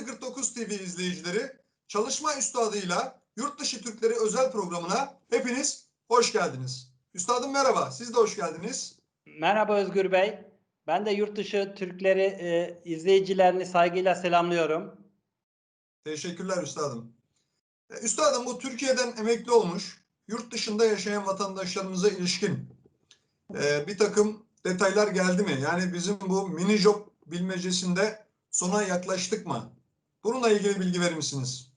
Artı 49 TV izleyicileri çalışma üstadıyla Yurt Dışı Türkleri özel programına hepiniz hoş geldiniz. Üstadım merhaba, siz de hoş geldiniz. Merhaba Özgür Bey. Ben de yurt dışı Türkleri e, izleyicilerini saygıyla selamlıyorum. Teşekkürler üstadım. E, Üstadım bu Türkiye'den emekli olmuş, yurt dışında yaşayan vatandaşlarımıza ilişkin e, bir takım detaylar geldi mi? Yani bizim bu mini job bilmecesinde sona yaklaştık mı? Bununla ilgili bilgi verir misiniz?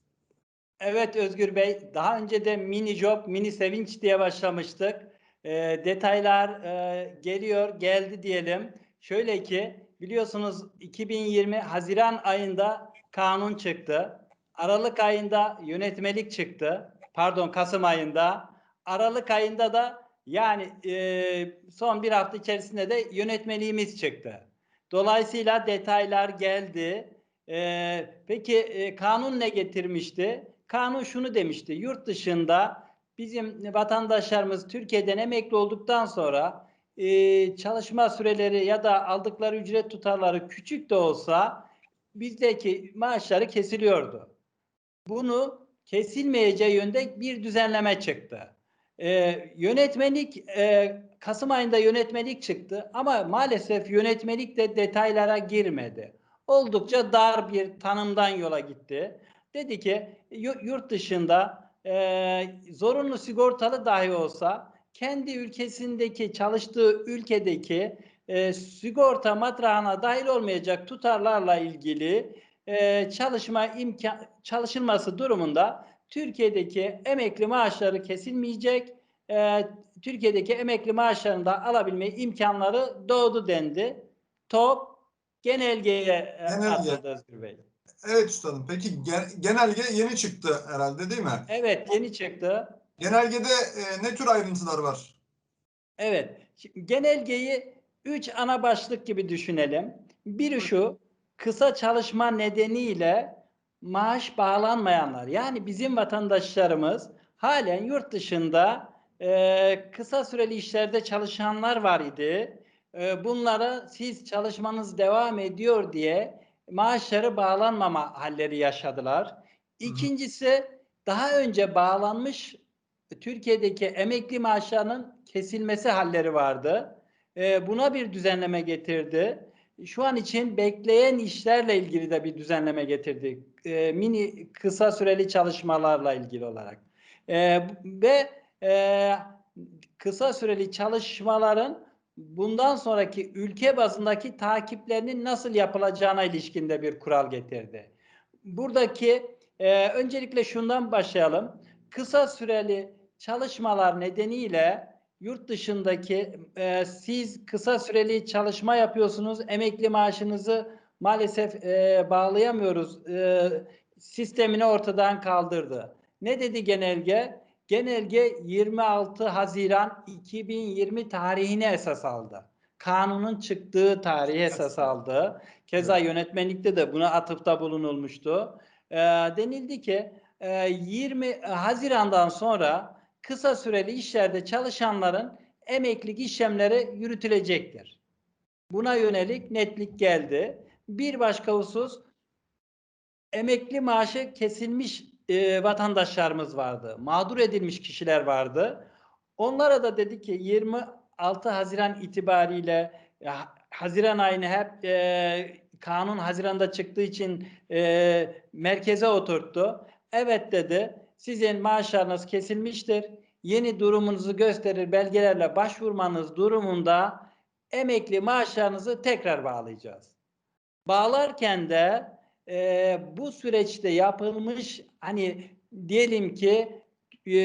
Evet Özgür Bey, daha önce de mini job, mini sevinç diye başlamıştık. E, detaylar e, geliyor, geldi diyelim. Şöyle ki, biliyorsunuz 2020 Haziran ayında kanun çıktı. Aralık ayında yönetmelik çıktı. Pardon, Kasım ayında. Aralık ayında da yani e, son bir hafta içerisinde de yönetmeliğimiz çıktı. Dolayısıyla detaylar geldi. Ee, peki e, kanun ne getirmişti? Kanun şunu demişti. Yurt dışında bizim vatandaşlarımız Türkiye'den emekli olduktan sonra e, çalışma süreleri ya da aldıkları ücret tutarları küçük de olsa bizdeki maaşları kesiliyordu. Bunu kesilmeyeceği yönde bir düzenleme çıktı. Ee, yönetmelik e, Kasım ayında yönetmelik çıktı ama maalesef yönetmelik de detaylara girmedi oldukça dar bir tanımdan yola gitti. Dedi ki yurt dışında e, zorunlu sigortalı dahi olsa kendi ülkesindeki çalıştığı ülkedeki e, sigorta matrağına dahil olmayacak tutarlarla ilgili e, çalışma imkan çalışılması durumunda Türkiye'deki emekli maaşları kesilmeyecek. E, Türkiye'deki emekli maaşlarını da alabilme imkanları doğdu dendi. TOP genelgeye e, Genelge. Özgür Bey. Evet üstadım. Peki gen- genelge yeni çıktı herhalde değil mi? Evet yeni çıktı. Genelgede e, ne tür ayrıntılar var? Evet. Şimdi genelgeyi üç ana başlık gibi düşünelim. Biri şu kısa çalışma nedeniyle maaş bağlanmayanlar yani bizim vatandaşlarımız halen yurt dışında e, kısa süreli işlerde çalışanlar var idi. E, bunlara siz çalışmanız devam ediyor diye maaşları bağlanmama halleri yaşadılar. İkincisi daha önce bağlanmış Türkiye'deki emekli maaşlarının kesilmesi halleri vardı. E, buna bir düzenleme getirdi. Şu an için bekleyen işlerle ilgili de bir düzenleme getirdi. E, mini kısa süreli çalışmalarla ilgili olarak. E, ve e, kısa süreli çalışmaların bundan sonraki ülke bazındaki takiplerinin nasıl yapılacağına ilişkinde bir kural getirdi. Buradaki e, öncelikle şundan başlayalım. Kısa süreli çalışmalar nedeniyle yurt dışındaki e, siz kısa süreli çalışma yapıyorsunuz, emekli maaşınızı maalesef e, bağlayamıyoruz e, sistemini ortadan kaldırdı. Ne dedi genelge? Genelge 26 Haziran 2020 tarihine esas aldı. Kanunun çıktığı tarihi esas aldı. Keza yönetmenlikte de buna atıfta bulunulmuştu. E, denildi ki e, 20 Haziran'dan sonra kısa süreli işlerde çalışanların emeklilik işlemleri yürütülecektir. Buna yönelik netlik geldi. Bir başka husus emekli maaşı kesilmiş e, vatandaşlarımız vardı. Mağdur edilmiş kişiler vardı. Onlara da dedi ki 26 Haziran itibariyle e, Haziran ayını hep e, kanun Haziran'da çıktığı için e, merkeze oturttu. Evet dedi sizin maaşlarınız kesilmiştir. Yeni durumunuzu gösterir belgelerle başvurmanız durumunda emekli maaşlarınızı tekrar bağlayacağız. Bağlarken de e, bu süreçte yapılmış hani diyelim ki e,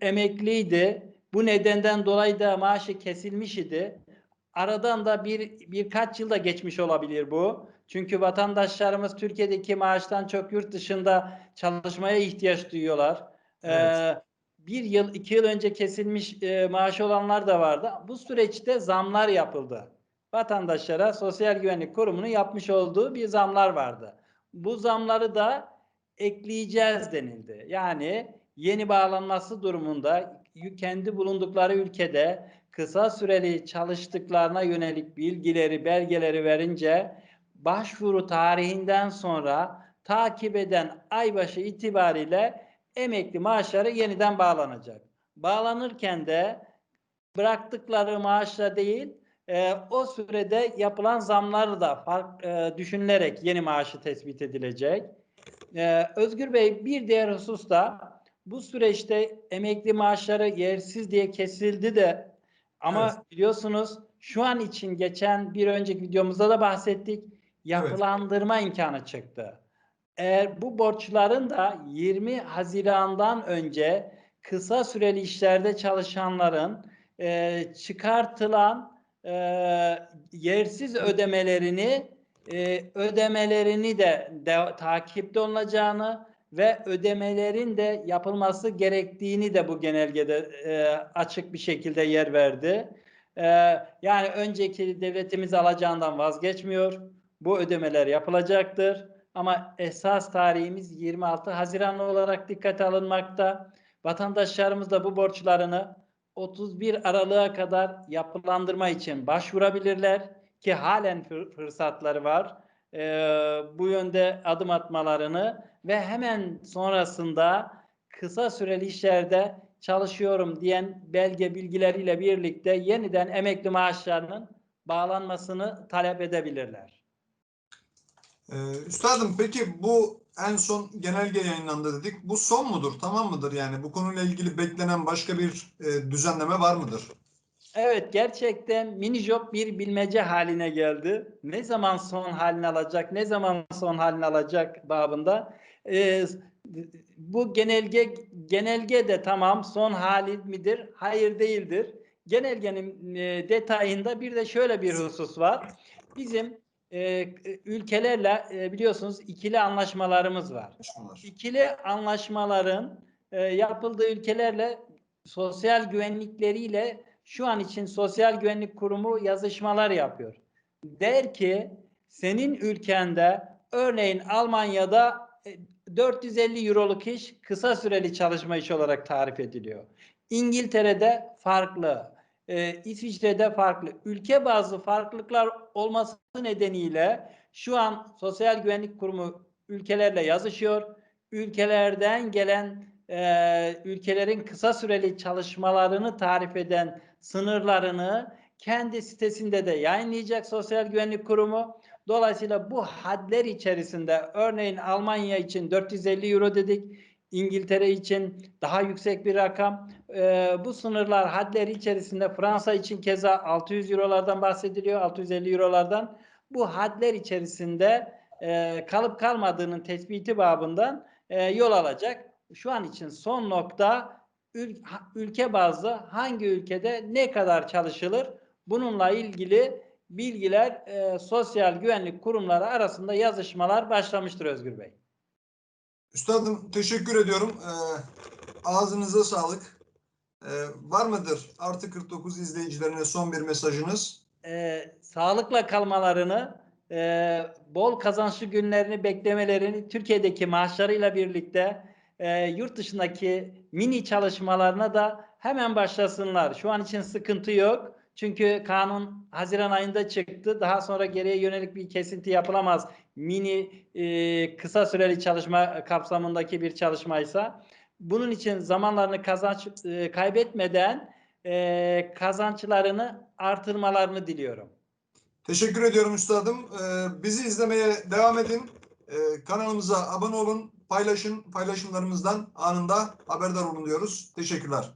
emekliydi. Bu nedenden dolayı da maaşı kesilmiş idi. Aradan da bir birkaç yılda geçmiş olabilir bu. Çünkü vatandaşlarımız Türkiye'deki maaştan çok yurt dışında çalışmaya ihtiyaç duyuyorlar. Evet. Ee, bir yıl, iki yıl önce kesilmiş e, maaşı olanlar da vardı. Bu süreçte zamlar yapıldı. Vatandaşlara Sosyal Güvenlik Kurumu'nun yapmış olduğu bir zamlar vardı. Bu zamları da ekleyeceğiz denildi. Yani yeni bağlanması durumunda kendi bulundukları ülkede kısa süreli çalıştıklarına yönelik bilgileri, belgeleri verince başvuru tarihinden sonra takip eden ay başı itibariyle emekli maaşları yeniden bağlanacak. Bağlanırken de bıraktıkları maaşla değil, e, o sürede yapılan zamları da fark, e, düşünülerek yeni maaşı tespit edilecek. E, Özgür Bey bir diğer husus da bu süreçte emekli maaşları yersiz diye kesildi de ama Evet. biliyorsunuz şu an için geçen bir önceki videomuzda da bahsettik. Yapılandırma imkanı çıktı. Eğer bu borçların da 20 Haziran'dan önce kısa süreli işlerde çalışanların e, çıkartılan e, yersiz ödemelerini e, ödemelerini de, de takipte olacağını ve ödemelerin de yapılması gerektiğini de bu genelgede e, açık bir şekilde yer verdi. E, yani önceki devletimiz alacağından vazgeçmiyor. Bu ödemeler yapılacaktır. Ama esas tarihimiz 26 Haziran olarak dikkate alınmakta. Vatandaşlarımız da bu borçlarını 31 Aralık'a kadar yapılandırma için başvurabilirler ki halen fır- fırsatları var. Ee, bu yönde adım atmalarını ve hemen sonrasında kısa süreli işlerde çalışıyorum diyen belge bilgileriyle birlikte yeniden emekli maaşlarının bağlanmasını talep edebilirler. Ee, üstadım peki bu en son genelge yayınlandı dedik. Bu son mudur? Tamam mıdır? Yani bu konuyla ilgili beklenen başka bir e, düzenleme var mıdır? Evet gerçekten mini job bir bilmece haline geldi. Ne zaman son halini alacak, ne zaman son halini alacak babında. Ee, bu genelge genelge de tamam son hali midir? Hayır değildir. Genelgenin e, detayında bir de şöyle bir husus var. Bizim e, ülkelerle e, biliyorsunuz ikili anlaşmalarımız var. Başkanlar. İkili anlaşmaların e, yapıldığı ülkelerle sosyal güvenlikleriyle şu an için Sosyal Güvenlik Kurumu yazışmalar yapıyor. Der ki senin ülkende örneğin Almanya'da e, 450 euroluk iş kısa süreli çalışma işi olarak tarif ediliyor. İngiltere'de farklı, e, İsviçre'de farklı. Ülke bazlı farklılıklar olması nedeniyle şu an Sosyal Güvenlik Kurumu ülkelerle yazışıyor. Ülkelerden gelen e, ülkelerin kısa süreli çalışmalarını tarif eden sınırlarını kendi sitesinde de yayınlayacak Sosyal Güvenlik Kurumu. Dolayısıyla bu hadler içerisinde örneğin Almanya için 450 euro dedik. İngiltere için daha yüksek bir rakam. Ee, bu sınırlar hadler içerisinde Fransa için keza 600 eurolardan bahsediliyor. 650 eurolardan. Bu hadler içerisinde e, kalıp kalmadığının tespiti babından e, yol alacak. Şu an için son nokta ül- ülke bazlı hangi ülkede ne kadar çalışılır bununla ilgili bilgiler e, sosyal güvenlik kurumları arasında yazışmalar başlamıştır Özgür Bey. Üstadım teşekkür ediyorum. Ee, ağzınıza sağlık. Ee, var mıdır Artı 49 izleyicilerine son bir mesajınız? E, sağlıkla kalmalarını, e, bol kazançlı günlerini beklemelerini Türkiye'deki maaşlarıyla birlikte e, yurt dışındaki mini çalışmalarına da hemen başlasınlar. Şu an için sıkıntı yok. Çünkü kanun Haziran ayında çıktı. Daha sonra geriye yönelik bir kesinti yapılamaz. Mini e, kısa süreli çalışma kapsamındaki bir çalışmaysa. Bunun için zamanlarını kazanç e, kaybetmeden e, kazançlarını artırmalarını diliyorum. Teşekkür ediyorum üstadım. Ee, bizi izlemeye devam edin. Ee, kanalımıza abone olun, paylaşın, paylaşımlarımızdan anında haberdar olun diyoruz. Teşekkürler.